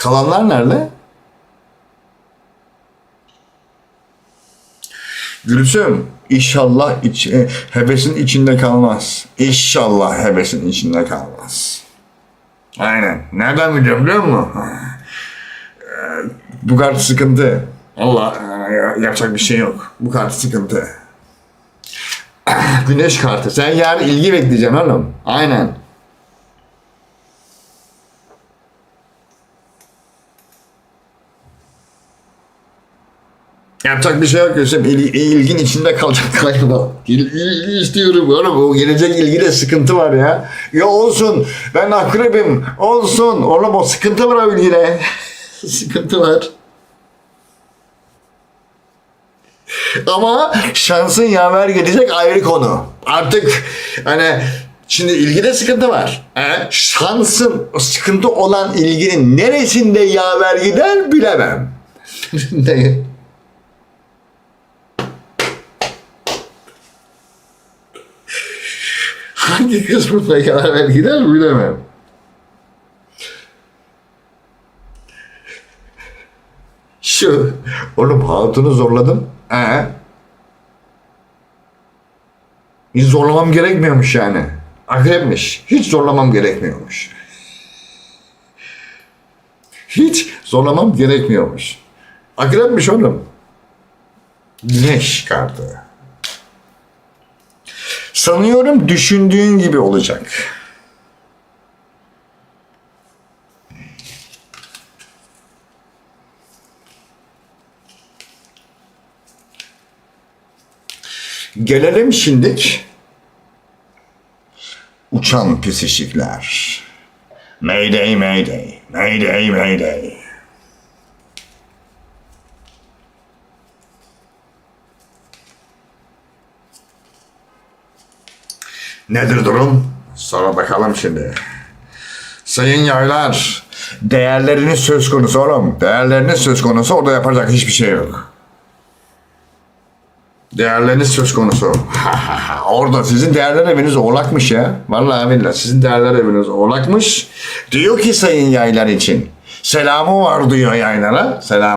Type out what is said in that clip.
Kalanlar nerede? Gülsüm inşallah iç, e, hebesin içinde kalmaz. İnşallah hebesin içinde kalmaz. Aynen. Nereden biliyorum biliyor musun? Bu kart sıkıntı. Allah e, yapacak bir şey yok. Bu kart sıkıntı. Güneş kartı. Sen yarın ilgi bekleyeceksin oğlum. Aynen. Yapacak bir şey yok Gülsüm. İl, ilgin içinde kalacak galiba. İl, ilgi istiyorum oğlum. O gelecek ilgide sıkıntı var ya. Ya olsun. Ben akrebim. Olsun. Oğlum o sıkıntı var o ilgide. sıkıntı var. Ama şansın yaver gelecek ayrı konu. Artık hani şimdi ilgide sıkıntı var. He? Şansın sıkıntı olan ilginin neresinde yaver gider bilemem. Hangi kısmında yaver gider bilemem. Şu, oğlum hatunu zorladım. Ee? Hiç zorlamam gerekmiyormuş yani. Akrepmiş. Hiç zorlamam gerekmiyormuş. Hiç zorlamam gerekmiyormuş. Akrepmiş oğlum. Güneş kartı. Sanıyorum düşündüğün gibi olacak. Gelelim şimdik uçan pisişikler. Mayday, mayday, mayday, mayday. Nedir durum? Sonra bakalım şimdi. Sayın yaylar, değerleriniz söz konusu oğlum. Değerleriniz söz konusu orada yapacak hiçbir şey yok. Değerleriniz söz konusu. Orada sizin değerler eviniz oğlakmış ya. Vallahi billahi sizin değerler eviniz oğlakmış. Diyor ki sayın yaylar için. Selamı var diyor yaylara. Selam.